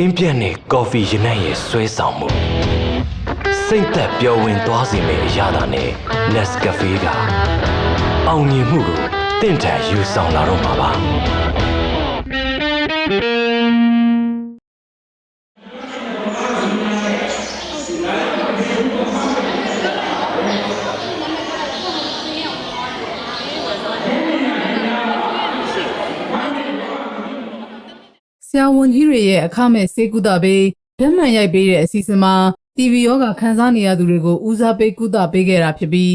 တင်းပြတ်နေကော်ဖီရနံ့ရဲ့ဆွဲဆောင်မှုစိတ်သက်ပျော်ဝင်သွားစေမယ့်အရာသာနဲ့ Nescafe ကအောင်မြင်မှုကိုတင့်တယ်ယူဆောင်လာတော့မှာပါ ရာဝန်ကြီးတွေရဲ့အခမဲ့စေကုသပေးဓာတ်မှန်ရိုက်ပေးတဲ့အစီအစဉ်မှာ TV ယောဂခံစားနေရသူတွေကိုဦးစားပေးကုသပေးခဲ့တာဖြစ်ပြီး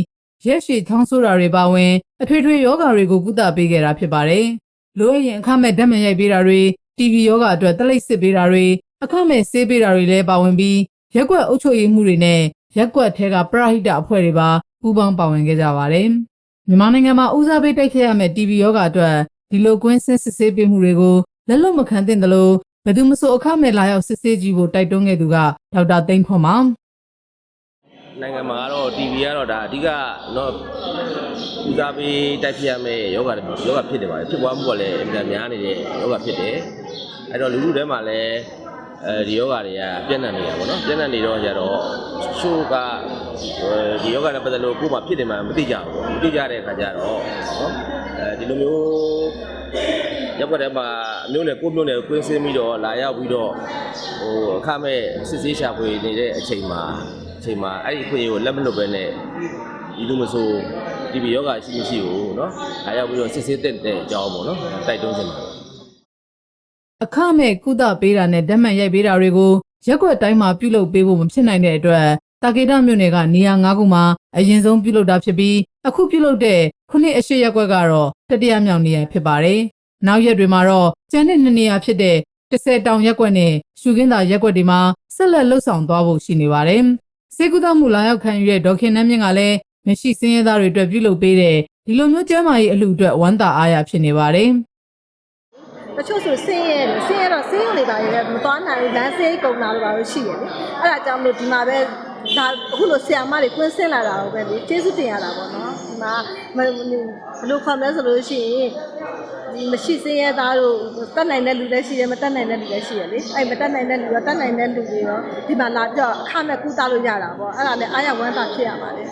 ရက်ရှည်ချောင်းဆိုးတာတွေပါဝင်အထွေထွေယောဂတွေကိုကုသပေးခဲ့တာဖြစ်ပါတယ်။လိုအပ်ရင်အခမဲ့ဓာတ်မှန်ရိုက်ပေးတာတွေ TV ယောဂအတွက်တလိပ်စစ်ပေးတာတွေအခမဲ့ဆေးပေးတာတွေလည်းပါဝင်ပြီးရက်ကွက်အုပ်ချုပ်ရေးမှုတွေနဲ့ရက်ကွက်ထဲကပရဟိတအဖွဲ့တွေပါပူးပေါင်းပါဝင်ခဲ့ကြပါတယ်။မြန်မာနိုင်ငံမှာဦးစားပေးတိုက်ခိုက်ရမယ့် TV ယောဂအတွက်ဒီလိုကွင်းဆင်းစစ်ဆေးပေးမှုတွေကို လက်လွတ်မခံသင့်တယ်လို့ဘယ်သူမဆိုအခမဲ့လာရောက်စစ်ဆေးကြည့်ဖို့တိုက်တွန်းခဲ့သူကဒေါက်တာသိန်းဖွန်ပါနိုင်ငံမှာကတော့ TV ကတော့ဒါအဓိကတော့ဦးစားပေးတိုက်ဖြစ်ရမယ့်ယောဂယောဂဖြစ်တယ်ပါတယ်ဖြစ်ပွားမှုကလည်းအများများနေတဲ့ယောဂဖြစ်တယ်အဲ့တော့လူလူထဲမှာလည်းအဲဒီယောဂတွေကပြန့်နှံ့နေတာပေါ့နော်ပြန့်နှံ့နေတော့ကြတော့ချိုးကဒီယောဂနဲ့ပတ်သက်လို့ကိုယ်မှဖြစ်တယ်မှမသိကြဘူးမသိကြတဲ့အခါကျတော့နော် အဲဒီလိုမျိုးရက်ွက်ထဲမှာမျိုးနယ်ကိုမျိုးနယ်ကွင်းစင်းပြီးတော့လာရောက်ပြီးတော့ဟိုအခမဲ့စစ်ဆေးရှာဖွေနေတဲ့အချိန်မှာအချိန်မှာအဲ့ဒီအခွင့်အရေးကိုလက်မလွတ်ပဲနဲ့ဒီလိုမဆို TV ယောဂရှိမရှိကိုเนาะလာရောက်ပြီးတော့စစ်ဆေးတဲ့တဲ့အကြောင်းပေါ့နော်တိုက်တွန်းချင်ပါတယ် အခမဲ့ကုသပေးတာနဲ့ဓာတ်မှန်ရိုက်ပေးတာတွေကိုရက်ကွက်တိုင်းမှာပြုလုပ်ပေးဖို့မဖြစ်နိုင်တဲ့အတွက် တာကေတမြို့နယ်ကနေရာ၅ခုမှာအရင်ဆုံးပြုလုပ်တာဖြစ်ပြီးအခုပြုလုပ်တဲ့ခုနှစ်အရှိရက်ကွက်ကတော့တတိယမြောက်နေရဖြစ်ပါတယ်။နောက်ရက်တွေမှာတော့ကျန်တဲ့နှစ်နေရာဖြစ်တဲ့30တောင်ရက်ကွက်နဲ့ရှုခင်းသာရက်ကွက်တွေမှာဆက်လက်လှုပ်ဆောင်သွားဖို့ရှိနေပါတယ်။စေကူတမှုလာရောက်ခံယူတဲ့ဒေါက်ခင်နှမ်းမြင့်ကလည်းမရှိစင်းရဲသားတွေအတွက်ပြုလုပ်ပေးတဲ့ဒီလိုမျိုးကျမ်းမာရေးအလှူအတွက်ဝမ်းသာအားရဖြစ်နေပါတယ်။တချို့ဆိုဆင်းရဲတယ်ဆင်းရဲတော့ဆင်းရုံတွေပါရမသွားနိုင်ဘူးလမ်းဆေးကုန်တာတို့ပါလို့ရှိရလေအဲ့ဒါကြောင့်မလို့ဒီမှာပဲ ဒါအခုလိုဆရာမတွေကွင်းဆင်းလာတာတော့ပဲလေကျေးဇူးတင်ရတာပေါ့နော်ဒီမှာမဘယ်လိုခေါ်မလဲဆိုလို့ရှိရင်ဒီမရှိဆင်းရဲသားတို့တတ်နိုင်တဲ့လူလည်းရှိတယ်မတတ်နိုင်တဲ့လူလည်းရှိရလေအဲ့မတတ်နိုင်တဲ့လူရောတတ်နိုင်တဲ့လူတွေရောဒီမှာလာပြီးတော့အခမဲ့ကူးတာလို့ရတာပေါ့အဲ့ဒါလည်းအားရဝမ်းသာဖြစ်ရပါတယ်